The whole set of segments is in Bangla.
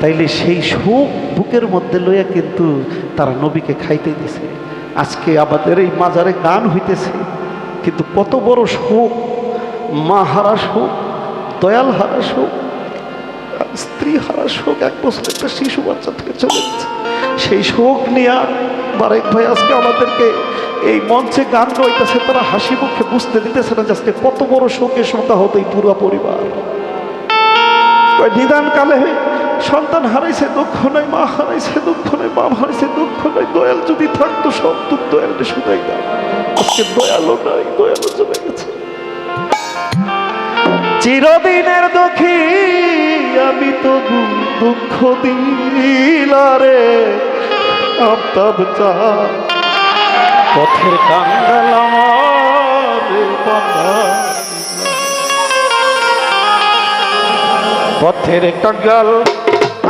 তাইলে সেই শোক বুকের মধ্যে লইয়া কিন্তু তারা নবীকে খাইতে দিছে। আজকে আমাদের এই মাজারে গান হইতেছে, কিন্তু কত বড় শোক মা হারা শোক দয়াল হারা শোক স্ত্রী হারা শোক এক বছর একটা শিশু বাচ্চা থেকে চলে গেছে। সেই শোক নিয়ে বারেক ভাই আজকে আমাদেরকে এই মঞ্চে গান গাইতেছে, তারা হাসি মুখে বুঝতে দিতেছে না আজকে কত বড় শোকে শোকা হতো এই পুরো পরিবার। নিদান কালে সন্তান হারাইছে, দুঃখ নাই, মা হারাইছে, দুঃখ নাই মা হারাইছে, দুঃখ নাই, দয়াল যদি থাকতো সব দুঃখ দয়ালটা শুনাই না আজকে নাই, দয়ালও চলে গেছে। চিরদিনের দুঃখী আমি তবু দুঃখ দিলারে আফতাব চা পথের কাঙ্গাল পথের কাঙ্গাল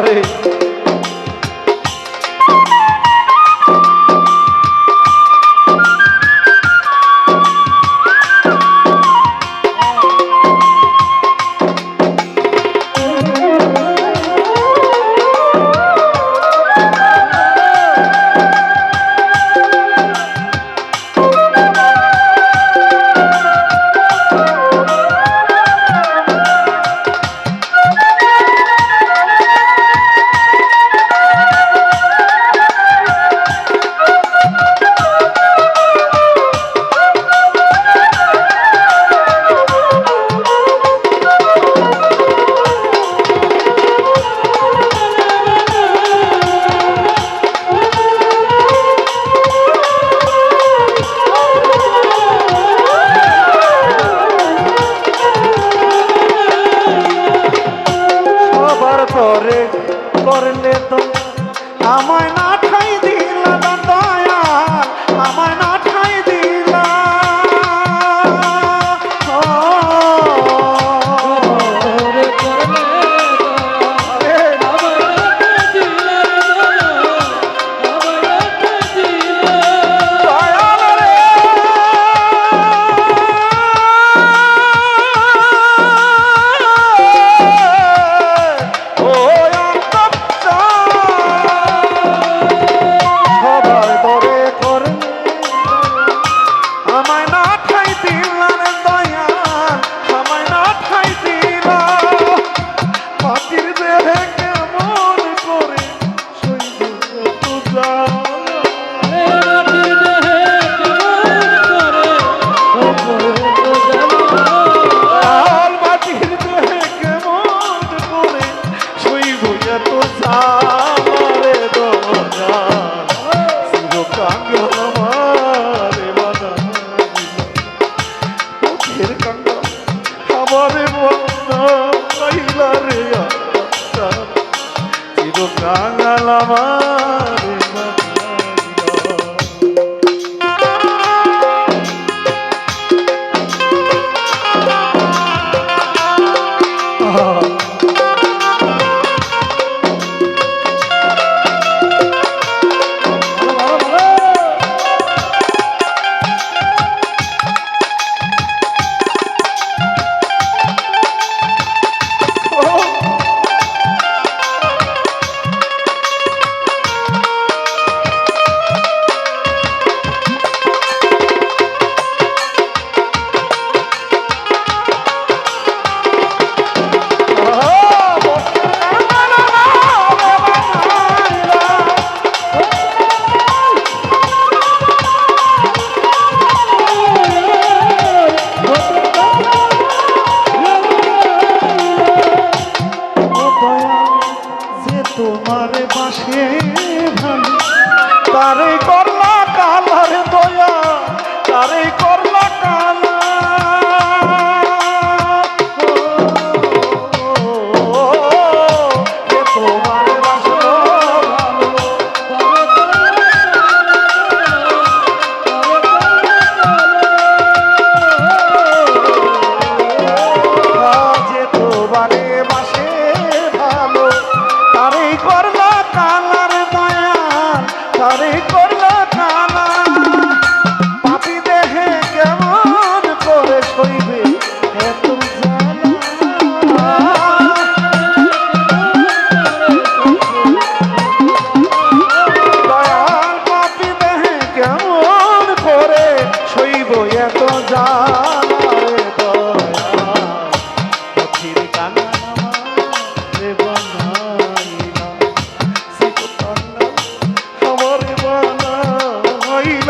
아이. তরে করলে তো আমায়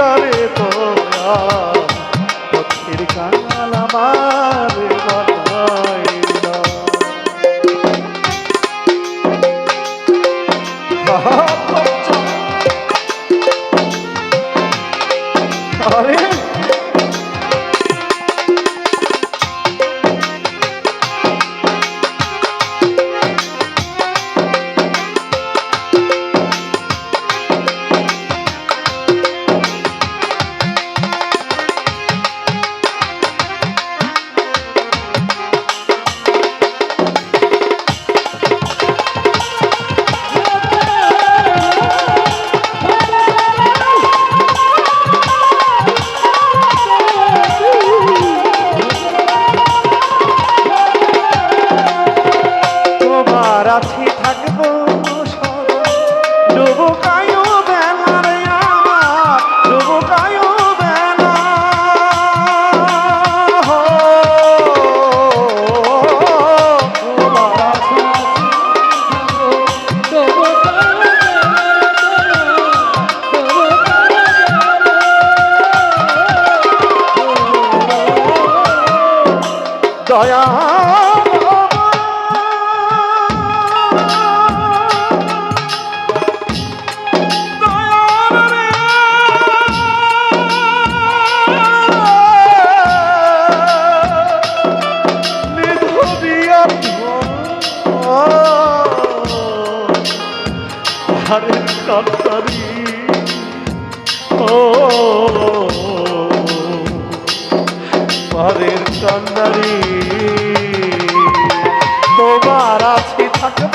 যাবে তোমরা পক্ষীর কাঙাল আমার কাতারি ও ঘরের কান্দারি তোমার আছে থাকব।